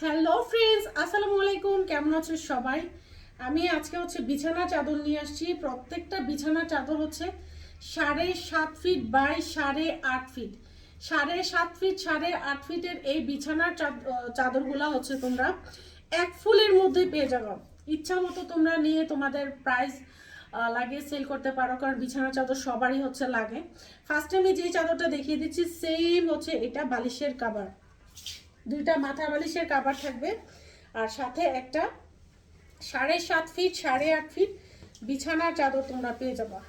Hello friends, আসসালামু আলাইকুম, কেমন আছো সবাই? আমি আজকে হচ্ছে বিছানা চাদর নিয়ে আসছি। প্রত্যেকটা বিছানা চাদর হচ্ছে সাড়ে সাত ফিট বাই সাড়ে আট ফিট সাড়ে সাত ফিট সাড়ে আট ফিটের এই বিছানার চাদরগুলা হচ্ছে তোমরা এক ফুলের মধ্যে পেয়ে যাবে। ইচ্ছা মতো তোমরা নিয়ে তোমাদের প্রাইস লাগিয়ে সেল করতে পারো, কারণ বিছানা চাদর সবারই হচ্ছে লাগে। ফার্স্টে আমি যে চাদরটা দেখিয়ে দিচ্ছি সেম হচ্ছে এটা বালিশের কাবার দুইটা মাথা বালিশের কাবার থাকবে। আর সাথে একটা সাড়ে সাত ফিট সাড়ে আট ফিট বিছানার চাদর তোমরা পেয়ে যাবা।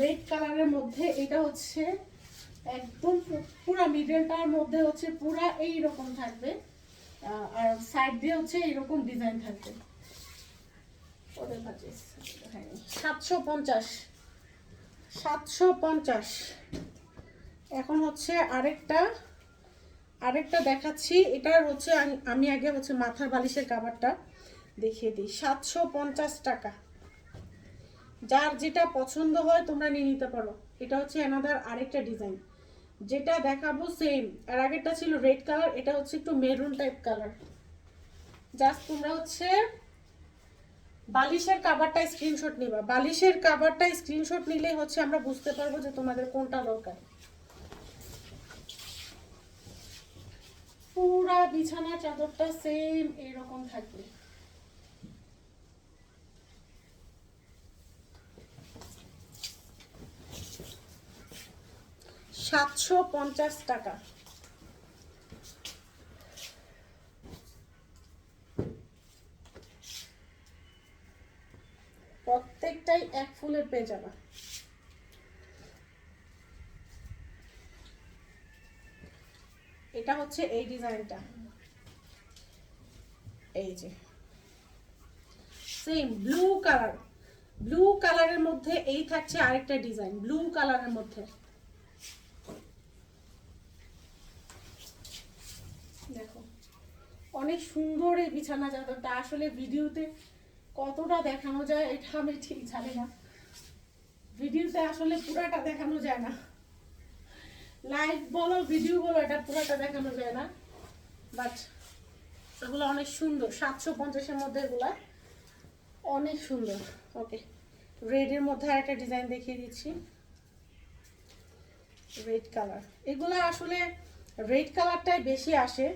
রেড কালারের মধ্যে এটা হচ্ছে একদম পুরা মিডলটার মধ্যে হচ্ছে পুরা এই রকম থাকবে আর সাইড দিয়ে হচ্ছে এইরকম ডিজাইন থাকবে। ওদের কাছে সাতশো পঞ্চাশ। সাতশো পঞ্চাশ। এখন হচ্ছে আরেকটা আরেকটা দেখাচ্ছি, এটার হচ্ছে আমি- আগে হচ্ছে মাথার বালিশের কাভারটা দেখিয়ে দিই। সাতশো পঞ্চাশ টাকা। যার যেটা পছন্দ হয় তোমরা নিয়ে নিতে পারো। এটা হচ্ছে এনাদার আরেকটা ডিজাইন যেটা দেখাবো সেম আর আগেরটা ছিল রেড কালার এটা হচ্ছে একটু মেরুন টাইপ কালার জাস্ট তোমরা হচ্ছে বালিশের কাভারটা স্ক্রিনশট নিবা। বালিশের কাভারটা স্ক্রিনশট নিলে হচ্ছে আমরা বুঝতে পারব যে তোমাদের কোনটা দরকার পুরা বিছানা, চাদরটা সেম এরকম থাকবে। সাতশো পঞ্চাশ টাকা। প্রত্যেকটাই এক ফুলের পেয়ে যাবা এটা হচ্ছে এই ডিজাইনটা। এই যে। সেম ব্লু কালার ব্লু কালারের মধ্যে এই থাকছে আরেকটা ডিজাইন ব্লু কালারের মধ্যে। দেখো, অনেক সুন্দর এই বিছানা চাদরটা। আসলে ভিডিওতে কতটা দেখানো যায় এটা আমি ঠিক জানি না। ভিডিওতে আসলে পুরাটা দেখানো যায় না। লাইভ বলো ভিডিও বলো, এটা পুরোটা দেখানো যায় না। বাট এগুলো অনেক সুন্দর, সাতশো পঞ্চাশের মধ্যে এগুলো। অনেক সুন্দর। ওকে রেডের মধ্যে আরেকটা ডিজাইন দেখিয়ে দিচ্ছি। রেড কালার এগুলো আসলে রেড কালারটাই বেশি আসে।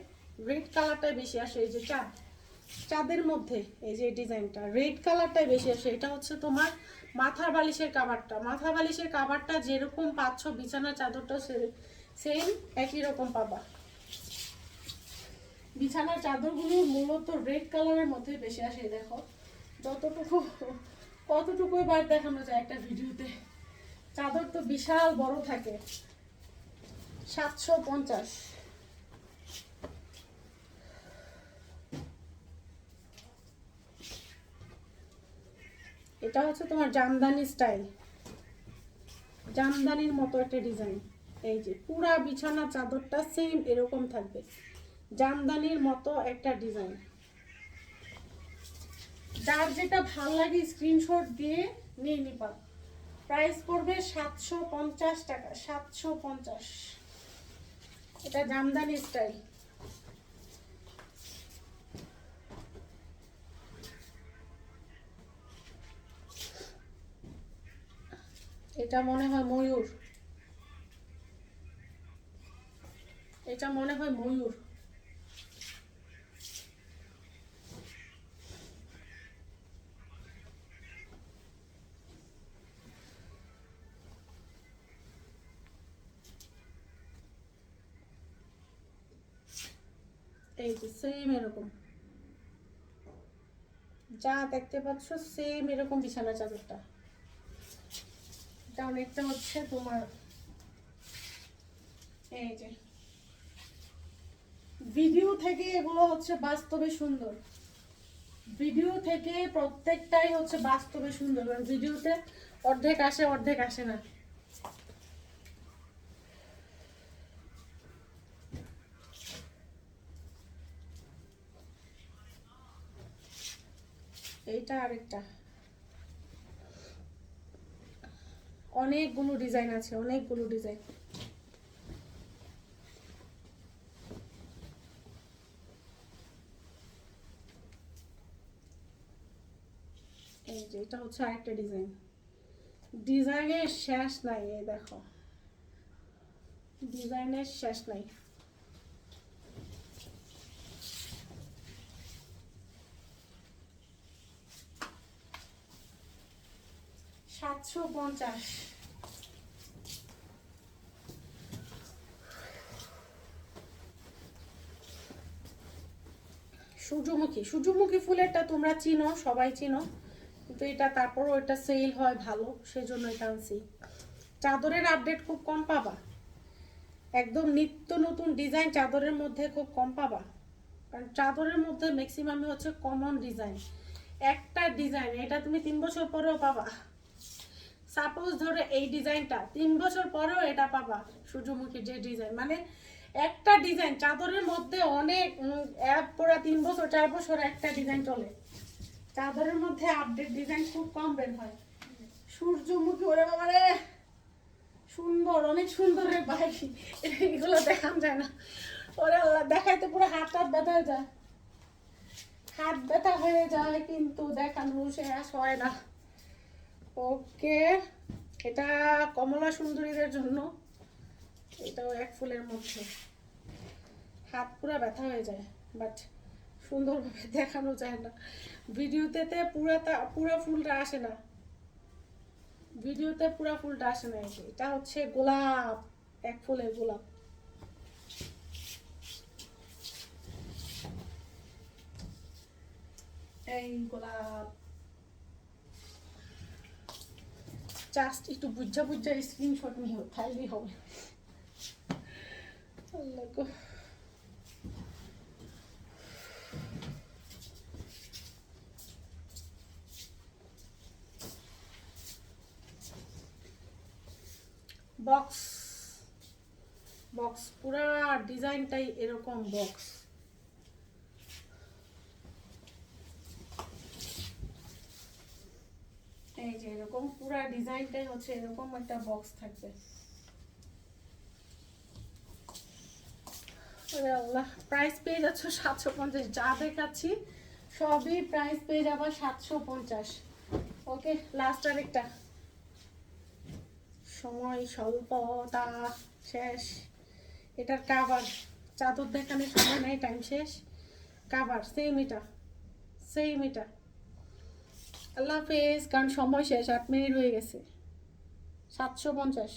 রেড কালারটাই বেশি আসে, এই যে চাঁদ। চাঁদের মধ্যে এই যে ডিজাইনটা রেড কালারটাই বেশি আসে। এটা হচ্ছে তোমার মাথার বালিশের কাবারটা মাথার বালিশের কাবারটা যেরকম পাচ্ছ, বিছানার চাদরটা সেম একই রকম পাবা। বিছানার চাদরগুলো মূলত রেড কালারের মধ্যে বেশি আসে দেখো। যতটুকু কতটুকু বার দেখানো যায় একটা ভিডিওতে। চাদর তো বিশাল বড় থাকে। সাতশো পঞ্চাশ। এটা হচ্ছে তোমার জামদানি স্টাইল জামদানির মতো একটা ডিজাইন এই যে পুরা বিছানা চাদরটা সেম এরকম থাকবে। জামদানির মতো একটা ডিজাইন। যার যেটা ভালো লাগে স্ক্রিনশট দিয়ে নিয়ে নিবা। প্রাইস পড়বে সাতশো পঞ্চাশ টাকা, সাতশো পঞ্চাশ। এটা জামদানি স্টাইল এটা মনে হয় ময়ূর। এটা মনে হয় ময়ূর। এই যে সেম এরকম। যা দেখতে পাচ্ছ সেম এরকম বিছানা চাদরটা। এটা অনেকটা হচ্ছে তোমার এই যে ভিডিও থেকে এগুলো হচ্ছে বাস্তবে সুন্দর। ভিডিও থেকে প্রত্যেকটাই হচ্ছে বাস্তবে সুন্দর। ভিডিওতে অর্ধেক আসে অর্ধেক আসে না। এইটা আরেকটা। অনেকগুলো ডিজাইন আছে, অনেকগুলো ডিজাইন। এই যে, এটা হচ্ছে আরেকটা ডিজাইন। ডিজাইনের শেষ নাই, এই দেখো। ডিজাইনের শেষ নাই। সাতশো পঞ্চাশ। সূর্যমুখী সূর্যমুখী ফুলেরটা তোমরা চিনো, সবাই চিনো, কিন্তু এটা তারপরও এটা সেল হয় ভালো, সেজন্য এটা আনছি। চাদরের আপডেট খুব কম পাবা। একদম নিত্য নতুন ডিজাইন চাদরের মধ্যে খুব কম পাবা। কারণ চাদরের মধ্যে ম্যাক্সিমামই হচ্ছে কমন ডিজাইন একটা ডিজাইন এটা তুমি তিন বছর পরেও পাবা। সাপোজ ধরো এই ডিজাইনটা, তিন বছর পরেও এটা পাবা সূর্যমুখীর যে ডিজাইন। মানে একটা ডিজাইন, চাদরের মধ্যে অনেক এক পুরা তিন বছর, চার বছর একটা ডিজাইন চলে। চাদরের মধ্যে আপডেট ডিজাইন খুব কম বের হয়। সূর্যমুখী, ওরে বাবা রে! সুন্দর, অনেক সুন্দর রে ভাই। এগুলো দেখান যায় না। ওরে আল্লাহ দেখাইতে পুরো হাত হাত ব্যথা হয়ে যায়। হাত ব্যথা হয়ে যায়, কিন্তু দেখানো শেষ হয় না। ওকে, এটা কমলা সুন্দরীদের জন্য। এটাও এক ফুলের মধ্যে। হাত পুরো ব্যথা হয়ে যায় বাট সুন্দরভাবে দেখানো যায় না। ভিডিওতে পুরাটা পুরো ফুলটা আসে না। ভিডিওতে পুরো ফুলটা আসে না এটা হচ্ছে গোলাপ, এক ফুলের গোলাপ। এই গোলাপ। জাস্ট একটু বুঝা বুঝা স্ক্রিনশট নিও তাইলেই হবে। বক্স বক্স পুরা ডিজাইনটাই এরকম বক্স এই যে এরকম পুরা ডিজাইনটাই হচ্ছে এরকম একটা বক্স থাকবে। প্রাইস পেয়ে যাচ্ছ সাতশো পঞ্চাশ, যা দেখাচ্ছি সবই প্রাইস পেয়ে যাবা সাতশো পঞ্চাশ। ওকে লাস্ট আরেকটা। সময় স্বল্পতা, শেষ। এটার কাভার চাদর দেখানোর সময় নেই টাইম শেষ। কাভার সেম এটা সেম এটা। আল্লাহ হাফেজ কারণ সময় শেষ আট মিনিট হয়ে গেছে। সাতশো পঞ্চাশ।